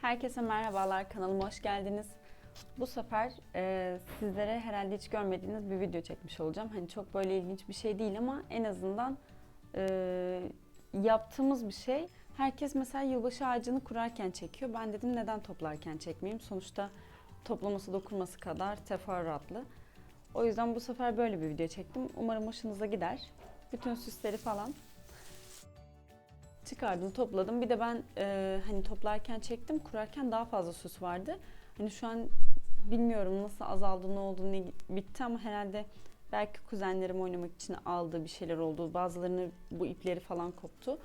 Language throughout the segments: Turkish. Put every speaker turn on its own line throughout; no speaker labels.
Herkese merhabalar, kanalıma hoş geldiniz. Bu sefer e, sizlere herhalde hiç görmediğiniz bir video çekmiş olacağım. Hani çok böyle ilginç bir şey değil ama en azından e, yaptığımız bir şey. Herkes mesela yılbaşı ağacını kurarken çekiyor. Ben dedim neden toplarken çekmeyeyim? Sonuçta toplaması dokunması kadar teferruatlı. O yüzden bu sefer böyle bir video çektim. Umarım hoşunuza gider. Bütün süsleri falan çıkardım, topladım. Bir de ben e, hani toplarken çektim, kurarken daha fazla süs vardı. Hani şu an bilmiyorum nasıl azaldı, ne oldu, ne bitti ama herhalde belki kuzenlerim oynamak için aldığı bir şeyler oldu. Bazılarının bu ipleri falan koptu.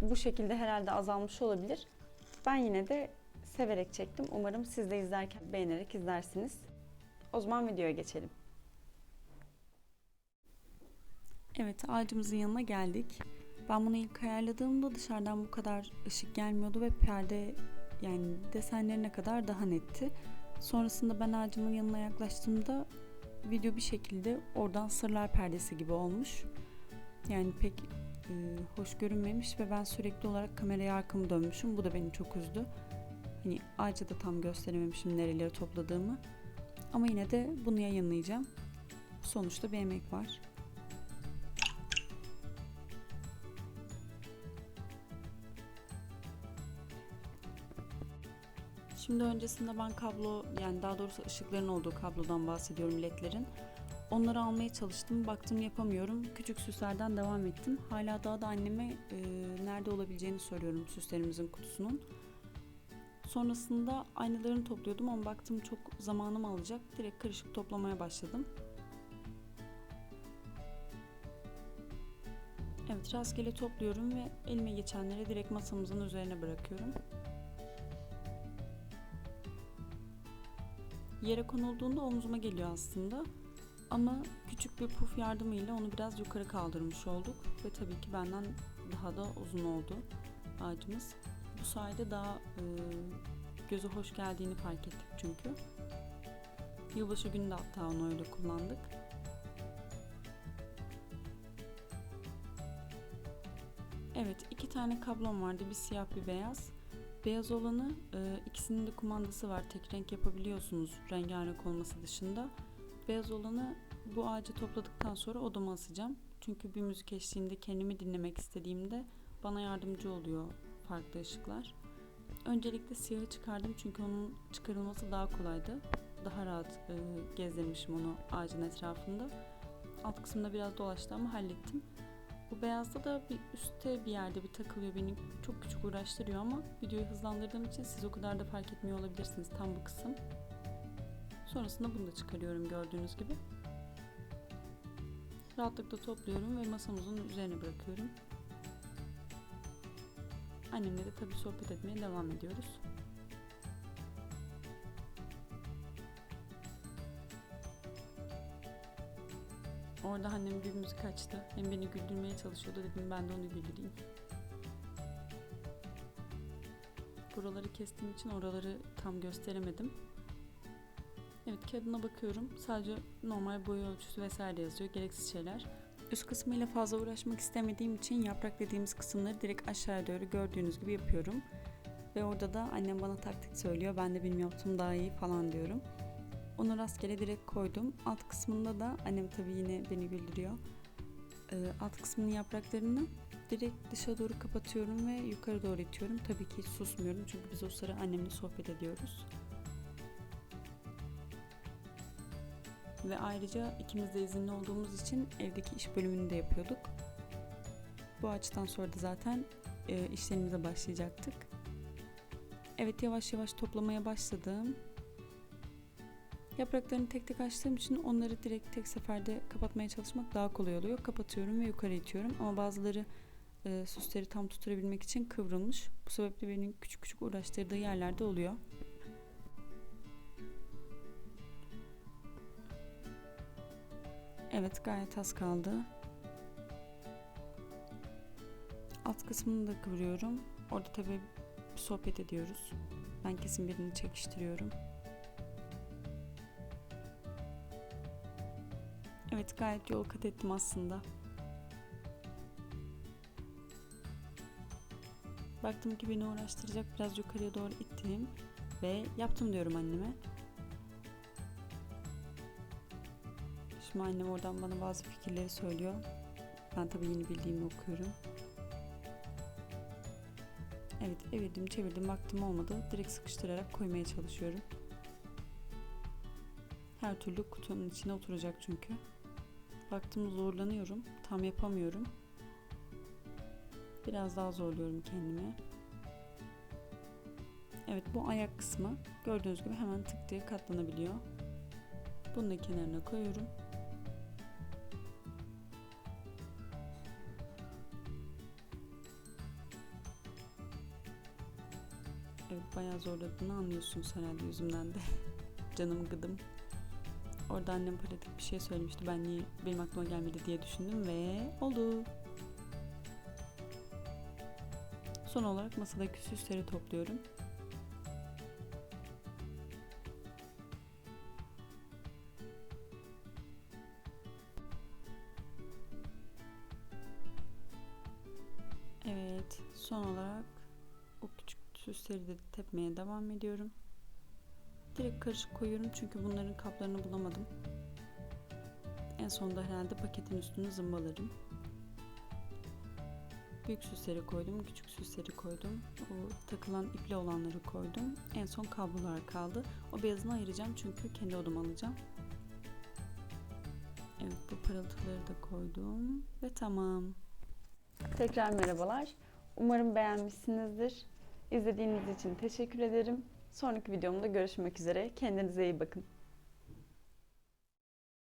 Bu şekilde herhalde azalmış olabilir. Ben yine de severek çektim. Umarım siz de izlerken beğenerek izlersiniz. O zaman videoya geçelim. Evet ağacımızın yanına geldik. Ben bunu ilk ayarladığımda dışarıdan bu kadar ışık gelmiyordu ve perde yani desenlerine kadar daha netti. Sonrasında ben ağacımın yanına yaklaştığımda video bir şekilde oradan sırlar perdesi gibi olmuş. Yani pek e, hoş görünmemiş ve ben sürekli olarak kameraya arkamı dönmüşüm. Bu da beni çok üzdü. Hani ağaca da tam gösterememişim nereleri topladığımı. Ama yine de bunu yayınlayacağım. Sonuçta bir emek var. Şimdi öncesinde ben kablo yani daha doğrusu ışıkların olduğu kablodan bahsediyorum ledlerin. Onları almaya çalıştım. Baktım yapamıyorum. Küçük süslerden devam ettim. Hala daha da anneme e, nerede olabileceğini soruyorum süslerimizin kutusunun. Sonrasında aynalarını topluyordum ama baktım çok zamanım alacak. Direkt karışık toplamaya başladım. Evet rastgele topluyorum ve elime geçenleri direkt masamızın üzerine bırakıyorum. Yere konulduğunda omzuma geliyor aslında. Ama küçük bir puf yardımıyla onu biraz yukarı kaldırmış olduk. Ve tabii ki benden daha da uzun oldu ağacımız. Bu sayede daha e, göze hoş geldiğini fark ettik çünkü. Yılbaşı günü de hatta onu öyle kullandık. Evet iki tane kablom vardı. Bir siyah bir beyaz. Beyaz olanı e, ikisinin de kumandası var. Tek renk yapabiliyorsunuz rengarenk olması dışında. Beyaz olanı bu ağacı topladıktan sonra odama asacağım. Çünkü bir müzik eşliğinde kendimi dinlemek istediğimde bana yardımcı oluyor farklı ışıklar. Öncelikle siyahı çıkardım çünkü onun çıkarılması daha kolaydı. Daha rahat e, gezdirmişim onu ağacın etrafında. Alt kısmında biraz dolaştı ama hallettim. Bu beyazda da bir üstte bir yerde bir takılıyor beni çok küçük uğraştırıyor ama videoyu hızlandırdığım için siz o kadar da fark etmiyor olabilirsiniz tam bu kısım. Sonrasında bunu da çıkarıyorum gördüğünüz gibi. Rahatlıkla topluyorum ve masamızın üzerine bırakıyorum. Annemle de tabii sohbet etmeye devam ediyoruz. Orada annem bir müzik açtı. Hem beni güldürmeye çalışıyordu dedim ben de onu güldüreyim. Buraları kestiğim için oraları tam gösteremedim. Evet kağıdına bakıyorum. Sadece normal boy ölçüsü vesaire yazıyor. Gereksiz şeyler. Üst kısmıyla fazla uğraşmak istemediğim için yaprak dediğimiz kısımları direkt aşağıya doğru gördüğünüz gibi yapıyorum. Ve orada da annem bana taktik söylüyor. Ben de benim daha iyi falan diyorum. Onu rastgele direkt koydum. Alt kısmında da annem tabii yine beni güldürüyor. Ee, alt kısmının yapraklarını direkt dışa doğru kapatıyorum ve yukarı doğru itiyorum. Tabii ki susmuyorum çünkü biz o sıra annemle sohbet ediyoruz. Ve ayrıca ikimiz de izinli olduğumuz için evdeki iş bölümünü de yapıyorduk. Bu açıdan sonra da zaten e, işlerimize başlayacaktık. Evet yavaş yavaş toplamaya başladım. Yapraklarını tek tek açtığım için onları direkt tek seferde kapatmaya çalışmak daha kolay oluyor. Kapatıyorum ve yukarı itiyorum ama bazıları e, süsleri tam tutturabilmek için kıvrılmış. Bu sebeple beni küçük küçük uğraştırdığı yerlerde oluyor. Evet gayet az kaldı. Alt kısmını da kıvırıyorum. Orada tabii sohbet ediyoruz. Ben kesin birini çekiştiriyorum. Evet gayet yol kat ettim aslında. Baktım ki beni uğraştıracak biraz yukarıya doğru ittim ve yaptım diyorum anneme. Şimdi annem oradan bana bazı fikirleri söylüyor. Ben tabii yeni bildiğimi okuyorum. Evet evirdim çevirdim baktım olmadı. Direkt sıkıştırarak koymaya çalışıyorum. Her türlü kutunun içine oturacak çünkü. Baktım zorlanıyorum. Tam yapamıyorum. Biraz daha zorluyorum kendimi. Evet bu ayak kısmı gördüğünüz gibi hemen tık diye katlanabiliyor. Bunu da kenarına koyuyorum. Evet bayağı zorladığını anlıyorsunuz herhalde yüzümden de. Canım gıdım. Orada annem pratik bir şey söylemişti. Ben niye benim aklıma gelmedi diye düşündüm ve oldu. Son olarak masadaki süsleri topluyorum. Evet, son olarak o küçük süsleri de tepmeye devam ediyorum. Direkt karışık koyuyorum çünkü bunların kaplarını bulamadım. En sonunda herhalde paketin üstünü zımbalarım. Büyük süsleri koydum, küçük süsleri koydum. O takılan ipli olanları koydum. En son kablolar kaldı. O beyazını ayıracağım çünkü kendi odama alacağım. Evet bu parıltıları da koydum ve tamam. Tekrar merhabalar. Umarım beğenmişsinizdir. İzlediğiniz için teşekkür ederim. Sonraki videomda görüşmek üzere. Kendinize iyi bakın.